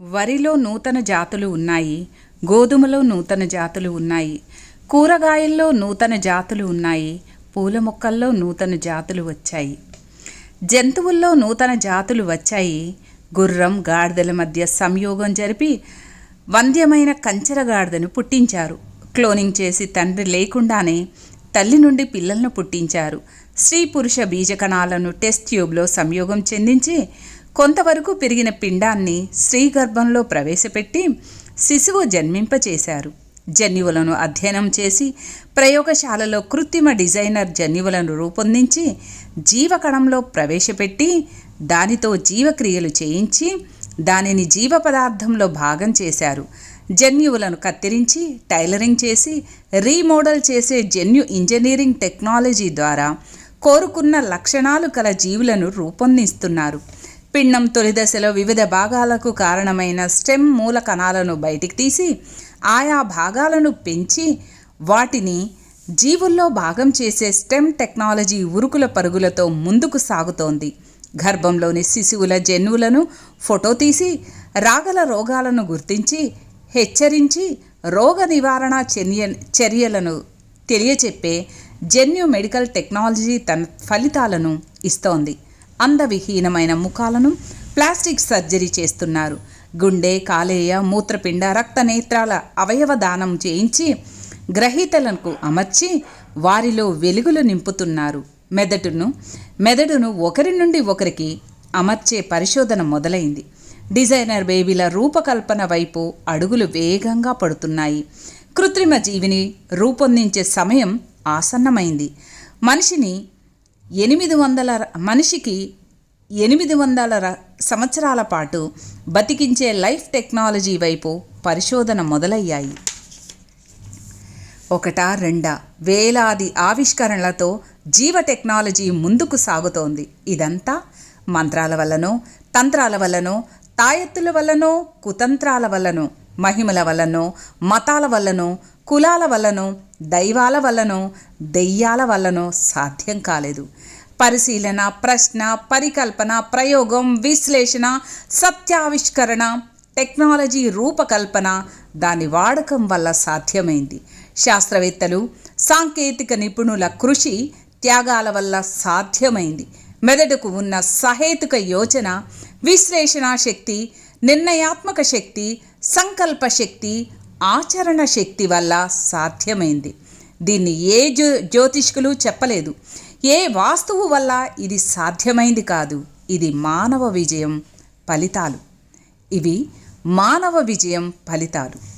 వరిలో నూతన జాతులు ఉన్నాయి గోధుమలో నూతన జాతులు ఉన్నాయి కూరగాయల్లో నూతన జాతులు ఉన్నాయి పూల మొక్కల్లో నూతన జాతులు వచ్చాయి. జంతువుల్లో నూతన జాతులు వచ్చాయి. గుర్రం గాడిదల మధ్య సంయోగం జరిపి వంద్యమైన కంచెర గాడిదను పుట్టించారు. క్లోనింగ్ చేసి తండ్రి లేకుండానే తల్లి నుండి పిల్లలను పుట్టించారు. స్త్రీ పురుష బీజకణాలను టెస్ట్ ట్యూబ్లో సంయోగం చెందించి కొంతవరకు పెరిగిన పిండాన్ని స్త్రీ గర్భంలో ప్రవేశపెట్టి శిశువు జన్మింపచేశారు. జన్యువులను అధ్యయనం చేసి ప్రయోగశాలలో కృత్రిమ డిజైనర్ జన్యువులను రూపొందించి జీవకణంలో ప్రవేశపెట్టి దానితో జీవక్రియలు చేయించి దానిని జీవ పదార్థంలో భాగం చేశారు. జన్యువులను కత్తిరించి టైలరింగ్ చేసి రీమోడల్ చేసే జన్యు ఇంజనీరింగ్ టెక్నాలజీ ద్వారా కోరుకున్న లక్షణాలు కల జీవులను రూపొందిస్తున్నారు. పిండం తొలి దశలో వివిధ భాగాలకు కారణమైన స్టెమ్ మూల కణాలను బయటికి తీసి ఆయా భాగాలను పెంచి వాటిని జీవుల్లో భాగం చేసే స్టెమ్ టెక్నాలజీ ఉరుకుల పరుగులతో ముందుకు సాగుతోంది. గర్భంలోని శిశువుల జన్యువులను ఫోటో తీసి రాగల రోగాలను గుర్తించి హెచ్చరించి రోగ నివారణ చర్య చర్యలను తెలియచెప్పే జన్యు మెడికల్ టెక్నాలజీ తన ఫలితాలను ఇస్తోంది. అందవిహీనమైన ముఖాలను ప్లాస్టిక్ సర్జరీ చేస్తున్నారు. గుండె కాలేయ మూత్రపిండ రక్తనేత్రాల అవయవ దానం చేయించి గ్రహీతలకు అమర్చి వారిలో వెలుగులు నింపుతున్నారు. మెదడును మెదడును ఒకరి నుండి ఒకరికి అమర్చే పరిశోధన మొదలైంది. డిజైనర్ బేబీల రూపకల్పన వైపు అడుగులు వేగంగా పడుతున్నాయి. కృత్రిమ జీవిని రూపొందించే సమయం ఆసన్నమైంది. మనిషిని ఎనిమిది వందల మనిషికి ఎనిమిది వందల సంవత్సరాల పాటు బతికించే లైఫ్ టెక్నాలజీ వైపు పరిశోధన మొదలయ్యాయి. ఒకట రెండా వేలాది ఆవిష్కరణలతో జీవ టెక్నాలజీ ముందుకు సాగుతోంది. ఇదంతా మంత్రాల వల్లనో తంత్రాల వల్లనో తాయెత్తుల వల్లనో కుతంత్రాల వల్లనో మహిమల వల్లనో మతాల వల్లనో కులాల వల్లనో దైవాల వల్లనో దెయ్యాల వల్లనో సాధ్యం కాలేదు. పరిశీలన ప్రశ్న పరికల్పన ప్రయోగం విశ్లేషణ సత్యావిష్కరణ టెక్నాలజీ రూపకల్పన దాని వాడకం వల్ల సాధ్యమైంది. శాస్త్రవేత్తలు సాంకేతిక నిపుణుల కృషి త్యాగాల వల్ల సాధ్యమైంది. మెదడుకు ఉన్న సహేతుక యోచన విశ్లేషణ శక్తి నిర్ణయాత్మక శక్తి సంకల్ప శక్తి ఆచరణ శక్తి వల్ల సాధ్యమైంది. దీన్ని ఏ జ్యో జ్యోతిష్కులు చెప్పలేదు. ఏ వాస్తువు వల్ల ఇది సాధ్యమైంది కాదు. ఇది మానవ విజయం ఫలితాలు. ఇవి మానవ విజయం ఫలితాలు.